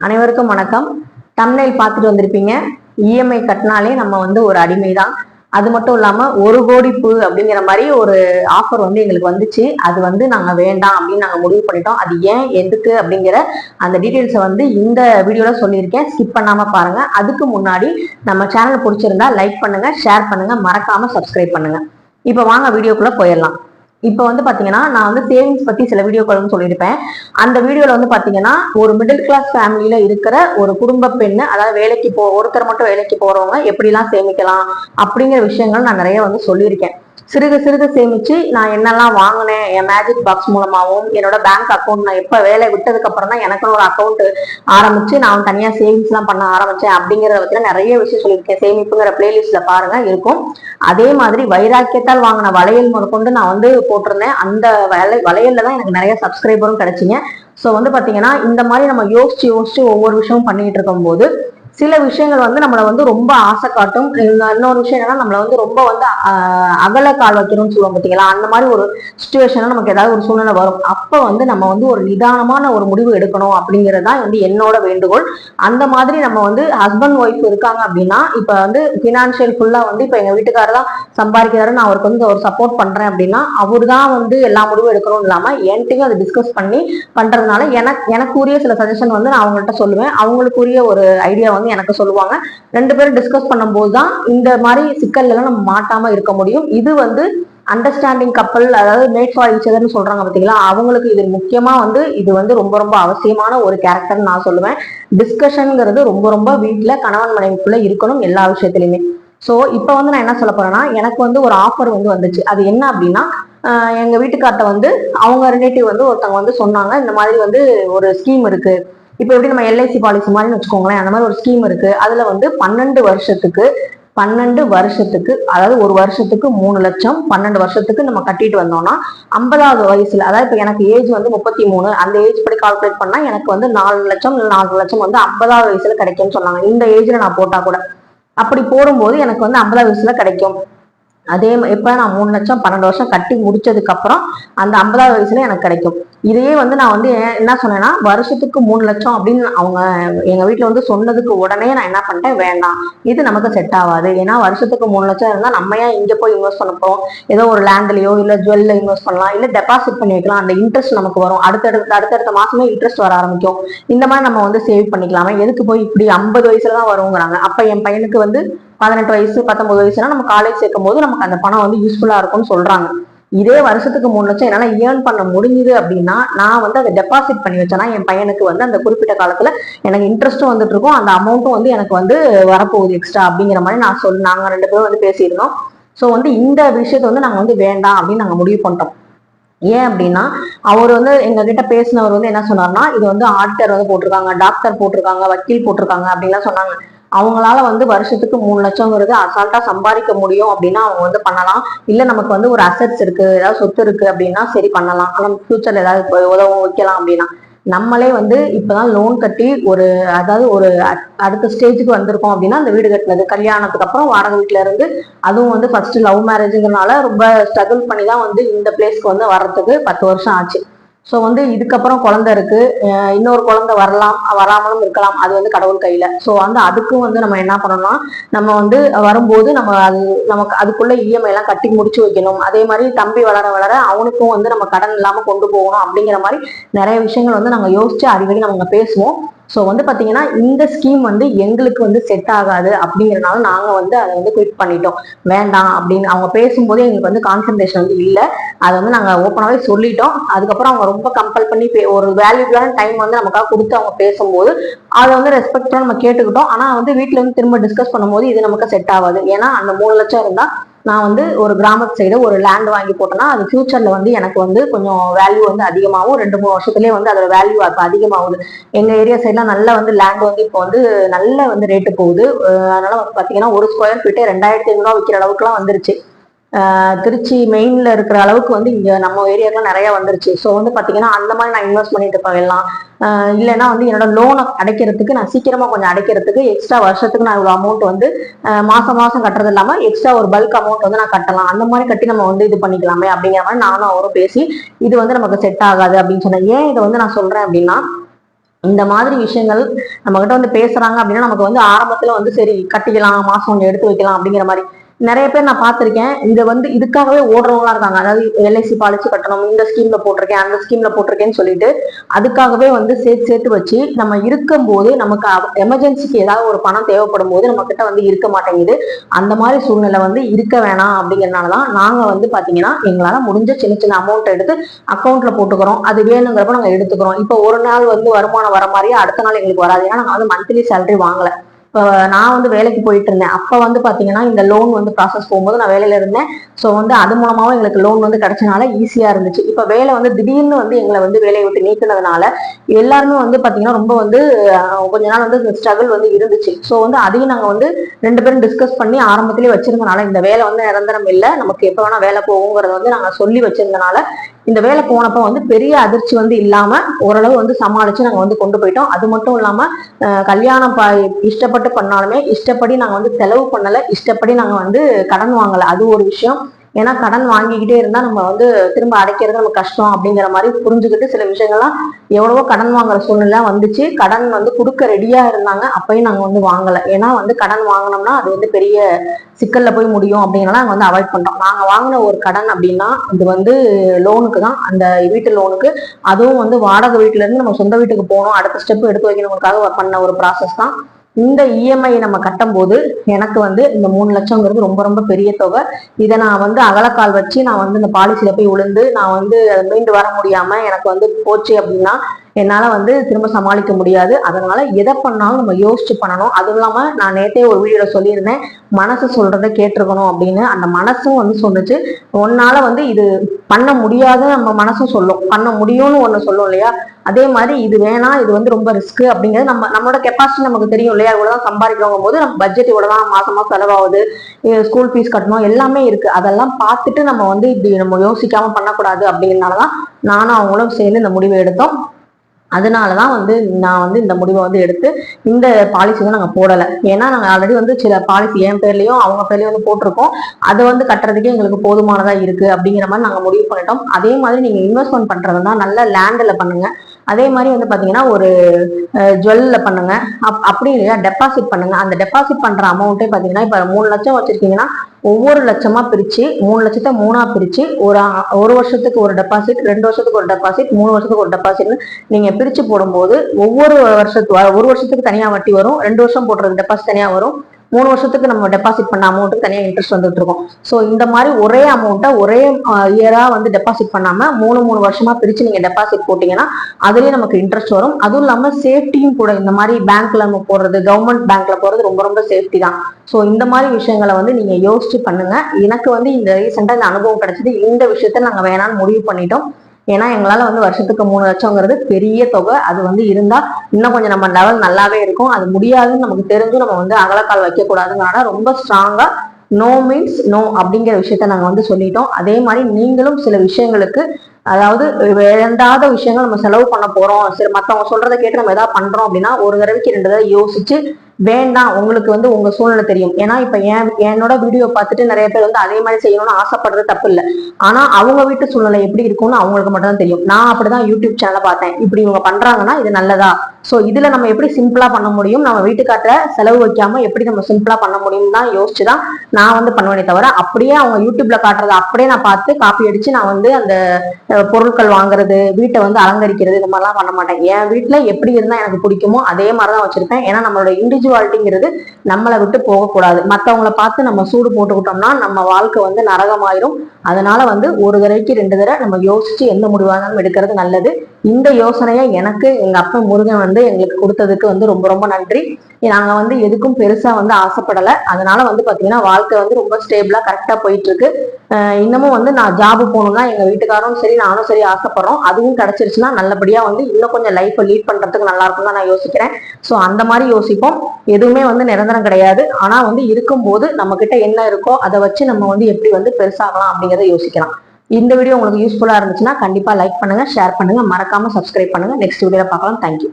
அனைவருக்கும் வணக்கம். தம்னைல் பார்த்துட்டு வந்திருப்பீங்க. இஎம்ஐ கட்டினாலே நம்ம வந்து ஒரு அடிமை தான் அது மட்டும் இல்லாம ஒரு கோடி பூ அப்படிங்கிற மாதிரி ஒரு ஆஃபர் வந்து எங்களுக்கு வந்துச்சு. அது வந்து நாங்க வேண்டாம் அப்படின்னு நாங்க முடிவு பண்ணிட்டோம். அது ஏன் எதுக்கு அப்படிங்கிற அந்த டீட்டெயில்ஸை வந்து இந்த வீடியோல சொல்லியிருக்கேன். ஸ்கிப் பண்ணாம பாருங்க. அதுக்கு முன்னாடி நம்ம சேனல் பிடிச்சிருந்தா லைக் பண்ணுங்க ஷேர் பண்ணுங்க. மறக்காம சப்ஸ்கிரைப் பண்ணுங்க. இப்போ வாங்க வீடியோக்குள்ள போயிடலாம். இப்போ வந்து பார்த்தீங்கன்னா நான் வந்து சேவிங்ஸ் பற்றி சில வீடியோக்களும் சொல்லியிருப்பேன். அந்த வீடியோவில் வந்து பார்த்தீங்கன்னா ஒரு மிடில் கிளாஸ் ஃபேமிலியில் இருக்கிற ஒரு குடும்ப பெண்ணு அதாவது வேலைக்கு போ ஒருத்தர் மட்டும் வேலைக்கு போகிறவங்க எப்படிலாம் சேமிக்கலாம் அப்படிங்கிற விஷயங்கள் நான் நிறைய வந்து சொல்லியிருக்கேன். சிறிது சிறிது சேமிச்சு நான் என்னெல்லாம் வாங்கினேன் என் மேஜிக் பாக்ஸ் மூலமாகவும் என்னோட பேங்க் அக்கௌண்ட் நான் எப்போ வேலை விட்டதுக்கு அப்புறம் தான் எனக்கு ஒரு அக்கௌண்ட் ஆரம்பிச்சு நான் தனியாக சேவிங்ஸ்லாம் பண்ண ஆரம்பிச்சேன் அப்படிங்கிறத பத்தி நிறைய விஷயம் சொல்லியிருக்கேன். சேமிப்புங்கிற பிளேலிஸ்ட்ல பாருங்க இருக்கும். அதே மாதிரி வைராக்கியத்தால் வாங்கின வளையல் முதற்கொண்டு நான் வந்து போட்டிருந்தேன். அந்த வலை வளையல்ல தான் எனக்கு நிறைய சப்ஸ்கிரைபரும் கிடைச்சிங்க. ஸோ வந்து பார்த்தீங்கன்னா இந்த மாதிரி நம்ம யோசிச்சு யோசிச்சு ஒவ்வொரு விஷயமும் பண்ணிட்டு இருக்கும்போது சில விஷயங்கள் வந்து நம்மளை வந்து ரொம்ப ஆசை காட்டும். இன்னொரு விஷயம் என்னன்னா நம்மளை வந்து ரொம்ப வந்து அகல கால் வைக்கணும்னு சொல்லுவோம் பார்த்தீங்களா அந்த மாதிரி ஒரு சுச்சுவேஷனில் நமக்கு ஏதாவது ஒரு சூழ்நிலை வரும். அப்போ வந்து நம்ம வந்து ஒரு நிதானமான ஒரு முடிவு எடுக்கணும் அப்படிங்கிறது தான் வந்து என்னோட வேண்டுகோள். அந்த மாதிரி நம்ம வந்து ஹஸ்பண்ட் ஒய்ஃப் இருக்காங்க அப்படின்னா இப்போ வந்து ஃபினான்ஷியல் ஃபுல்லாக வந்து இப்போ எங்கள் வீட்டுக்காரர் தான் சம்பாதிக்கிறாரு நான் அவருக்கு வந்து ஒரு சப்போர்ட் பண்ணுறேன் அப்படின்னா அவர் தான் வந்து எல்லா முடிவும் எடுக்கணும் இல்லாமல் என்கிட்டையும் அதை டிஸ்கஸ் பண்ணி பண்ணுறதுனால எனக்கு எனக்குரிய சில சஜஷன் வந்து நான் அவங்கள்ட்ட சொல்லுவேன். அவங்களுக்குரிய ஒரு ஐடியா வந்து எனக்கு சொல்லுவாங்க. ரெண்டு பேரும் டிஸ்கஸ் பண்ணும்போது தான் இந்த மாதிரி சிக்கல்லாம் நம்ம மாட்டாம இருக்க முடியும். இது வந்து அண்டர்ஸ்டாண்டிங் கப்பல் அதாவது மேட் ஃபார் ஈச் சொல்றாங்க பாத்தீங்களா? அவங்களுக்கு இது முக்கியமா வந்து இது வந்து ரொம்ப ரொம்ப அவசியமான ஒரு கேரக்டர் நான் சொல்லுவேன். டிஸ்கஷனுங்கிறது ரொம்ப ரொம்ப வீட்டுல கணவன் மனைவிக்குள்ள இருக்கணும் எல்லா விஷயத்திலுமே ஸோ இப்போ வந்து நான் என்ன சொல்ல போறேன்னா எனக்கு வந்து ஒரு ஆஃபர் வந்து வந்துச்சு. அது என்ன அப்படின்னா எங்க வீட்டுக்கார்ட்ட வந்து அவங்க ரிலேட்டிவ் வந்து ஒருத்தவங்க வந்து சொன்னாங்க இந்த மாதிரி வந்து ஒரு ஸ்கீம் இருக்கு. இப்போ எப்படி நம்ம எல்ஐசி பாலிசி மாதிரி வச்சுக்கோங்களேன் அந்த மாதிரி ஒரு ஸ்கீம் இருக்கு. அதுல வந்து பன்னெண்டு வருஷத்துக்கு பன்னெண்டு வருஷத்துக்கு அதாவது ஒரு வருஷத்துக்கு மூணு லட்சம் பன்னெண்டு வருஷத்துக்கு நம்ம கட்டிட்டு வந்தோம்னா ஐம்பதாவது வயசுல அதாவது இப்போ எனக்கு ஏஜ் வந்து முப்பத்தி மூணு அந்த ஏஜ் படி கால்குலேட் பண்ணா எனக்கு வந்து நாலு லட்சம் நாலு லட்சம் வந்து ஐம்பதாவது வயசுல கிடைக்கும்னு சொன்னாங்க. இந்த ஏஜ்ல நான் போட்டா கூட. அப்படி போடும்போது எனக்கு வந்து ஐம்பதாவது வயசுல கிடைக்கும். அதே இப்போ நான் மூணு லட்சம் பன்னெண்டு வருஷம் கட்டி முடிச்சதுக்கப்புறம் அந்த ஐம்பதாவது வயசுல எனக்கு கிடைக்கும். இதையே வந்து நான் வந்து என்ன சொன்னேன்னா வருஷத்துக்கு மூணு லட்சம் அப்படின்னு அவங்க எங்கள் வீட்டில் வந்து சொன்னதுக்கு உடனே நான் என்ன பண்ணிட்டேன் வேண்டாம். இது நமக்கு செட் ஆகாது. ஏன்னா வருஷத்துக்கு மூணு லட்சம் இருந்தால் நம்ம ஏன் இங்கே போய் இன்வெஸ்ட் பண்ண போகிறோம் ஏதோ ஒரு லேண்ட்லேயோ இல்லை ஜுவல்ல இன்வெஸ்ட் பண்ணலாம் இல்லை டெபாசிட் பண்ணி வைக்கலாம். அந்த இன்ட்ரெஸ்ட் நமக்கு வரும். அடுத்தடுத்த அடுத்தடுத்த மாசமே இன்ட்ரெஸ்ட் வர ஆரம்பிக்கும். இந்த மாதிரி நம்ம வந்து சேவ் பண்ணிக்கலாமே. எதுக்கு போய் இப்படி ஐம்பது வயசுல தான் வருங்கிறாங்க. அப்போ என் பையனுக்கு வந்து பதினெட்டு வயசு பத்தொன்பது வயசுனா நம்ம காலேஜ் சேர்க்கும் போது நமக்கு அந்த பணம் வந்து யூஸ்ஃபுல்லா இருக்கும்னு சொல்றாங்க. இதே வருஷத்துக்கு மூணு லட்சம் என்னால ஏர்ன் பண்ண முடிஞ்சுது அப்படின்னா நான் வந்து அதை டெபாசிட் பண்ணி வச்சேன்னா என் பையனுக்கு வந்து அந்த குறிப்பிட்ட காலத்துல எனக்கு இன்ட்ரெஸ்ட்டும் வந்துட்டு இருக்கும். அந்த அமௌண்ட்டும் வந்து எனக்கு வந்து வரப்போகுது எக்ஸ்ட்ரா அப்படிங்கிற மாதிரி நான் சொல் நாங்க ரெண்டு பேரும் வந்து பேசியிருந்தோம். ஸோ வந்து இந்த விஷயத்த வந்து நாங்க வந்து வேண்டாம் அப்படின்னு நாங்க முடிவு பண்ணிட்டோம். ஏன் அப்படின்னா அவர் வந்து எங்ககிட்ட பேசினவர் வந்து என்ன சொன்னார்னா இது வந்து ஆர்டர் வந்து போட்டிருக்காங்க டாக்டர் போட்டிருக்காங்க வக்கீல் போட்டிருக்காங்க அப்படின்லாம் சொன்னாங்க. அவங்களால வந்து வருஷத்துக்கு மூணு லட்சங்கிறது அசால்ட்டா சம்பாதிக்க முடியும் அப்படின்னா அவங்க வந்து பண்ணலாம். இல்ல நமக்கு வந்து ஒரு அசட்ஸ் இருக்கு ஏதாவது சொத்து இருக்கு அப்படின்னா சரி பண்ணலாம். ஆனா ஃபியூச்சர்ல ஏதாவது உதவும் வைக்கலாம் அப்படின்னா. நம்மளே வந்து இப்பதான் லோன் கட்டி ஒரு அதாவது ஒரு அடுத்த ஸ்டேஜுக்கு வந்திருக்கோம் அப்படின்னா அந்த வீடு கட்டினது கல்யாணத்துக்கு அப்புறம் வாடகை வீட்டுல இருந்து அதுவும் வந்து ஃபர்ஸ்ட் லவ் மேரேஜுங்கிறனால ரொம்ப ஸ்ட்ரகிள் பண்ணி தான் வந்து இந்த பிளேஸ்க்கு வந்து வர்றதுக்கு பத்து வருஷம் ஆச்சு. ஸோ வந்து இதுக்கப்புறம் குழந்தை இருக்கு. இன்னொரு குழந்தை வரலாம் வராமலும் இருக்கலாம். அது வந்து கடவுள் கையில. ஸோ வந்து அதுக்கும் வந்து நம்ம என்ன பண்ணணும்னா நம்ம வந்து வரும்போது நம்ம அது நமக்கு அதுக்குள்ள இஎம்ஐ எல்லாம் கட்டி முடிச்சு வைக்கணும். அதே மாதிரி தம்பி வளர வளர அவனுக்கும் வந்து நம்ம கடன் இல்லாம கொண்டு போகணும் அப்படிங்கிற மாதிரி நிறைய விஷயங்கள் வந்து நாங்கள் யோசிச்சு அடிக்கடி நம்ம பேசுவோம். ஸோ வந்து பார்த்தீங்கன்னா இந்த ஸ்கீம் வந்து எங்களுக்கு வந்து செட் ஆகாது அப்படிங்கிறனால நாங்கள் வந்து அதை வந்து குவிட் பண்ணிட்டோம். வேண்டாம் அப்படின்னு அவங்க பேசும்போது எங்களுக்கு வந்து கான்சன்ட்ரேஷன் வந்து இல்லை. அதை வந்து நாங்கள் ஓப்பனாகவே சொல்லிட்டோம். அதுக்கப்புறம் அவங்க ரொம்ப கம்பல் பண்ணி ஒரு வேல்யூபிளான டைம் வந்து நமக்காக கொடுத்து அவங்க பேசும்போது அதை வந்து ரெஸ்பெக்டாக நம்ம கேட்டுக்கிட்டோம். ஆனால் வந்து வீட்டில் வந்து திரும்ப டிஸ்கஸ் பண்ணும்போது இது நமக்கு செட் ஆகாது. ஏன்னா அந்த மூணு லட்சம் இருந்தால் நான் வந்து ஒரு கிராமத்து சைடு ஒரு லேண்ட் வாங்கி போட்டேன்னா அது ஃபியூச்சர்ல வந்து எனக்கு வந்து கொஞ்சம் வேல்யூ வந்து அதிகமாகவும் ரெண்டு மூணு வருஷத்துலேயே வந்து அதோட வேல்யூ இப்போ அதிகமாகுது. எங்கள் ஏரியா சைட்லாம் நல்லா வந்து லேண்ட் வந்து இப்போ வந்து நல்ல வந்து ரேட்டு போகுது. அதனால வந்து ஒரு ஸ்கொயர் ஃபீட்டே ரெண்டாயிரத்தி ஐநூறுரூவா விற்கிற அளவுக்குலாம் வந்துருச்சு. திருச்சி மெயின்ல இருக்கிற அளவுக்கு வந்து இங்க நம்ம ஏரியாக்கெல்லாம் நிறைய வந்துருச்சு. ஸோ வந்து பாத்தீங்கன்னா அந்த மாதிரி நான் இன்வெஸ்ட் பண்ணிட்டு போயிடலாம் இல்லைன்னா வந்து என்னோட லோனை அடைக்கிறதுக்கு நான் சீக்கிரமா கொஞ்சம் அடைக்கிறதுக்கு எக்ஸ்ட்ரா வருஷத்துக்கு நான் இவ்வளோ அமௌண்ட் வந்து மாசம் மாசம் கட்டுறது இல்லாம எக்ஸ்ட்ரா ஒரு பல்க் அமௌண்ட் வந்து நான் கட்டலாம். அந்த மாதிரி கட்டி நம்ம வந்து இது பண்ணிக்கலாமே அப்படிங்கிற மாதிரி நானும் அவரும் பேசி இது வந்து நமக்கு செட் ஆகாது அப்படின்னு சொன்னேன். ஏன் இதை வந்து நான் சொல்றேன் அப்படின்னா இந்த மாதிரி விஷயங்கள் நம்ம கிட்ட வந்து பேசுறாங்க அப்படின்னா நமக்கு வந்து ஆரம்பத்துல வந்து சரி கட்டிக்கலாம் மாசம் கொஞ்சம் எடுத்து வைக்கலாம் அப்படிங்கிற மாதிரி. நிறைய பேர் நான் பார்த்துருக்கேன். இந்த வந்து இதுக்காகவே ஓடுறவங்களா இருக்காங்க அதாவது எல்ஐசி பாலிசி கட்டணும் இந்த ஸ்கீம்ல போட்டிருக்கேன் அந்த ஸ்கீம்ல போட்டிருக்கேன்னு சொல்லிட்டு அதுக்காகவே வந்து சேர்த்து சேர்த்து வச்சு நம்ம இருக்கும் போது நமக்கு எமர்ஜென்சிக்கு ஏதாவது ஒரு பணம் தேவைப்படும் போது நம்ம கிட்ட வந்து இருக்க மாட்டேங்குது. அந்த மாதிரி சூழ்நிலை வந்து இருக்க வேணாம் அப்படிங்கறதுனாலதான் நாங்க வந்து பாத்தீங்கன்னா எங்களால முடிஞ்ச சின்ன சின்ன அமௌண்ட் எடுத்து அக்கௌண்ட்ல போட்டுக்கிறோம். அது வேணுங்கிறப்ப நாங்க எடுத்துக்கிறோம். இப்போ ஒரு நாள் வந்து வருமானம் வர மாதிரியே அடுத்த நாள் எங்களுக்கு வராது. ஏன்னா நாங்க வந்து மந்த்லி சேலரி வாங்கல. இப்போ நான் வந்து வேலைக்கு போயிட்டு இருந்தேன். அப்போ வந்து பார்த்தீங்கன்னா இந்த லோன் வந்து ப்ராசஸ் போகும்போது நான் வேலையில இருந்தேன். ஸோ வந்து அது மூலமாகவும் எங்களுக்கு லோன் வந்து கிடைச்சனால ஈஸியாக இருந்துச்சு. இப்போ வேலை வந்து திடீர்னு வந்து எங்களை வந்து வேலையை விட்டு நீக்கினதுனால எல்லாருமே வந்து பார்த்தீங்கன்னா ரொம்ப வந்து கொஞ்ச நாள் வந்து ஸ்ட்ரகிள் வந்து இருந்துச்சு. ஸோ வந்து அதையும் நாங்கள் வந்து ரெண்டு பேரும் டிஸ்கஸ் பண்ணி ஆரம்பத்திலேயே வச்சிருந்தனால இந்த வேலை வந்து நிரந்தரம் இல்லை. நமக்கு எப்போ வேணால் வேலை போகுங்கிறத வந்து நாங்கள் சொல்லி வச்சிருந்தனால இந்த வேலை போனப்ப வந்து பெரிய அதிர்ச்சி வந்து இல்லாம ஓரளவு வந்து சமாளிச்சு நாங்க வந்து கொண்டு போயிட்டோம். அது மட்டும் இல்லாம கல்யாணம் இஷ்டப்பட்டு பண்ணாலுமே இஷ்டப்படி நாங்க வந்து செலவு பண்ணல இஷ்டப்படி நாங்க வந்து கடன் வாங்கல. அது ஒரு விஷயம். ஏன்னா கடன் வாங்கிக்கிட்டே இருந்தா நம்ம வந்து திரும்ப அடைக்கிறது நம்ம கஷ்டம் அப்படிங்கிற மாதிரி புரிஞ்சுக்கிட்டு சில விஷயங்கள்லாம் எவ்வளவோ கடன் வாங்குற சூழ்நிலை வந்துச்சு. கடன் வந்து கொடுக்க ரெடியா இருந்தாங்க. அப்பயும் நாங்க வந்து வாங்கல. ஏன்னா வந்து கடன் வாங்கினோம்னா அது வந்து பெரிய சிக்கல்ல போய் முடியும் அப்படிங்கிறனால நாங்க வந்து அவாய்ட் பண்றோம் நாங்க வாங்கின ஒரு கடன் அப்படின்னா இது வந்து லோனுக்கு தான். அந்த வீட்டு லோனுக்கு அதுவும் வந்து வாடகை வீட்டுல இருந்து நம்ம சொந்த வீட்டுக்கு போகணும். அடுத்த ஸ்டெப் எடுத்து வைக்கணுங்கிறதுக்காக பண்ண ஒரு ப்ராசஸ் தான். இந்த இஎம்ஐ நம்ம கட்டும் போது எனக்கு வந்து இந்த மூணு லட்சங்கிறது ரொம்ப ரொம்ப பெரிய தொகை. இதை நான் வந்து அகலக்கால் வச்சு நான் வந்து இந்த பாலிசியில போய் விழுந்து நான் வந்து மீண்டு வர முடியாம எனக்கு வந்து போச்சு அப்படின்னா என்னால வந்து திரும்ப சமாளிக்க முடியாது. அதனால எதை பண்ணாலும் நம்ம யோசிச்சு பண்ணணும். அதுவும் இல்லாம நான் நேத்தே ஒரு வீடியோல சொல்லியிருந்தேன். மனசு சொல்றத கேட்டிருக்கணும் அப்படின்னு. அந்த மனசும் வந்து சொன்னுச்சு. ஒன்னால வந்து இது பண்ண முடியாது நம்ம மனசும் சொல்லும். பண்ண முடியும்னு ஒன்று சொல்லும் இல்லையா? அதே மாதிரி இது வேணாம் இது வந்து ரொம்ப ரிஸ்க் அப்படிங்கிறது நம்ம நம்மளோட கெப்பாசிட்டி நமக்கு தெரியும் இல்லையா? இவ்வளோ தான் சம்பாதிக்கிறவங்க போது நம்ம பட்ஜெட் இவ்வளோ தான் மாசம் செலவாகுது. ஸ்கூல் ஃபீஸ் கட்டணும் எல்லாமே இருக்கு. அதெல்லாம் பார்த்துட்டு நம்ம வந்து இப்படி நம்ம யோசிக்காம பண்ணக்கூடாது அப்படிங்கிறதுனாலதான் நானும் அவங்களும் சேர்ந்து இந்த முடிவை எடுத்தோம். அதனால தான் வந்து நான் வந்து இந்த முடிவை வந்து எடுத்து இந்த பாலிசி தான் நாங்கள் போடலை. ஏன்னா நாங்கள் ஆல்ரெடி வந்து சில பாலிசி என் பேர்லேயும் அவங்க பேர்லேயும் வந்து போட்டிருக்கோம். அதை வந்து கட்டுறதுக்கே எங்களுக்கு போதுமானதாக இருக்கு அப்படிங்கிற மாதிரி நாங்கள் முடிவு பண்ணிட்டோம். அதே மாதிரி நீங்கள் இன்வெஸ்ட்மெண்ட் பண்ணுறது தான் நல்ல லேண்டில் பண்ணுங்கள் அதே மாதிரி வந்து பார்த்தீங்கன்னா ஒரு ஜுவல்ல பண்ணுங்க. அப் அப்படி இல்லையா டெபாசிட் பண்ணுங்க. அந்த டெபாசிட் பண்ணுற அமௌண்ட்டே பார்த்தீங்கன்னா இப்போ மூணு லட்சம் வச்சுருக்கீங்கன்னா ஒவ்வொரு லட்சமாக பிரித்து மூணு லட்சத்தை மூணாக பிரித்து ஒரு ஒரு வருஷத்துக்கு ஒரு டெபாசிட் ரெண்டு வருஷத்துக்கு ஒரு டெபாசிட் மூணு வருஷத்துக்கு ஒரு டெபாசிட்னு நீங்கள் பிரித்து போடும்போது ஒவ்வொரு வருஷத்து ஒரு வருஷத்துக்கு தனியாக வட்டி வரும் ரெண்டு வருஷம் போடுறது டெபாசிட் தனியாக வரும். மூணு வருஷத்துக்கு நம்ம டெபாசிட் பண்ண அமௌண்ட்டுக்கு தனியாக இன்ட்ரெஸ்ட் வந்துட்டு இருக்கும் ஸோ இந்த மாதிரி ஒரே அமௌண்ட்டை ஒரே இயராக வந்து டெபாசிட் பண்ணாமல் மூணு மூணு வருஷமாக பிரித்து நீங்கள் டெபாசிட் போட்டிங்கன்னா அதுலேயே நமக்கு இன்ட்ரெஸ்ட் வரும். அதுவும் இல்லாமல் சேஃப்டியும் கூட இந்த மாதிரி பேங்க்ல நம்ம போடுறது கவர்மெண்ட் பேங்க்ல போகிறது ரொம்ப ரொம்ப சேஃப்டி தான். ஸோ இந்த மாதிரி விஷயங்களை வந்து நீங்கள் யோசிச்சு பண்ணுங்க. எனக்கு வந்து இந்த ரீசெண்டாக இந்த அனுபவம் கிடைச்சது. இந்த விஷயத்த நாங்கள் வேணாம்னு முடிவு பண்ணிட்டோம். ஏன்னா எங்களால் வந்து வருஷத்துக்கு மூணு லட்சங்கிறது பெரிய தொகை. அது வந்து இருந்தால் இன்னும் கொஞ்சம் நம்ம லெவல் நல்லாவே இருக்கும். அது முடியாதுன்னு நமக்கு தெரிஞ்சு நம்ம வந்து அகலக்கால் வைக்கக்கூடாதுங்கிறனால ரொம்ப ஸ்ட்ராங்காக நோ மீன்ஸ் நோ அப்படிங்கிற விஷயத்த நாங்கள் வந்து சொல்லிட்டோம். அதே மாதிரி நீங்களும் சில விஷயங்களுக்கு அதாவது வேண்டாத விஷயங்கள் நம்ம செலவு பண்ண போகிறோம் சரி மற்றவங்க சொல்றதை கேட்டு நம்ம எதாவது பண்றோம் அப்படின்னா ஒரு தடவைக்கு ரெண்டு தடவை யோசிச்சு வேண்டாம் உங்களுக்கு வந்து உங்க சூழ்நிலை தெரியும். ஏன்னா இப்ப என் என்னோட வீடியோ பார்த்துட்டு நிறைய பேர் வந்து அதே மாதிரி செய்யணும்னு ஆசைப்படுறது தப்பு இல்லை. ஆனா அவங்க வீட்டு சூழ்நிலை எப்படி இருக்கும்னு அவங்களுக்கு மட்டும் தான் தெரியும். நான் அப்படிதான் யூடியூப் சேனலை பார்த்தேன். இப்படி இவங்க பண்றாங்கன்னா இது நல்லதா? சோ இதுல நம்ம எப்படி சிம்பிளா பண்ண முடியும்? நம்ம வீட்டுக்காட்ட செலவு வைக்காம எப்படி நம்ம சிம்பிளா பண்ண முடியும் தான் யோசிச்சுதான் நான் வந்து பண்ணுவேனே தவிர அப்படியே அவங்க யூடியூப்ல காட்டுறத அப்படியே நான் பார்த்து காப்பி அடிச்சு நான் வந்து அந்த பொருட்கள் வாங்குறது வீட்டை வந்து அலங்கரிக்கிறது இந்த மாதிரிலாம் பண்ண மாட்டேன். என் வீட்டுல எப்படி இருந்தா எனக்கு பிடிக்குமோ அதே மாதிரிதான் வச்சிருப்பேன். ஏன்னா நம்மளோட இண்டிவிஜுவல் இண்டிவிஜுவாலிட்டிங்கிறது நம்மளை விட்டு போகக்கூடாது. மற்றவங்களை பார்த்து நம்ம சூடு போட்டுக்கிட்டோம்னா நம்ம வாழ்க்கை வந்து நரகமாயிரும். அதனால வந்து ஒரு தடவைக்கு ரெண்டு தடவை நம்ம யோசிச்சு எந்த முடிவாக எடுக்கிறது நல்லது. இந்த யோசனையை எனக்கு எங்க அப்பா முருகன் வந்து எங்களுக்கு கொடுத்ததுக்கு வந்து ரொம்ப ரொம்ப நன்றி. நாங்க வந்து எதுக்கும் பெருசா வந்து ஆசைப்படலை. அதனால வந்து பாத்தீங்கன்னா வாழ்க்கை வந்து ரொம்ப ஸ்டேபிளா கரெக்டா போயிட்டு இருக்கு இன்னமும் வந்து நான் ஜாபு போகணும்னா எங்க வீட்டுக்காரும் சரி நானும் சரி ஆசைப்படுறோம். அதுவும் கிடைச்சிருச்சுன்னா நல்லபடியா வந்து இன்னும் கொஞ்சம் லைஃப்பை லீட் பண்றதுக்கு நல்லா இருக்கும் தான் நான் யோசிக்கிறேன். ஸோ அந்த மாதிரி யோசிப்போம். எதுவுமே வந்து நிரந்தரம் கிடையாது. ஆனா வந்து இருக்கும்போது நம்ம கிட்ட என்ன இருக்கோ அதை வச்சு நம்ம வந்து எப்படி வந்து பெருசாகலாம் அப்படிங்கிறத யோசிக்கலாம். இந்த வீடியோ உங்களுக்கு யூஸ்ஃபுல்லாக இருந்துச்சுன்னா கண்டிப்பாக லைக் பண்ணுங்கள் ஷேர் பண்ணுங்க. மறக்காமல் சப்ஸ்கிரைப் பண்ணுங்க. நெக்ஸ்ட் வீடியோவில் பார்க்கலாம். தேங்க்யூ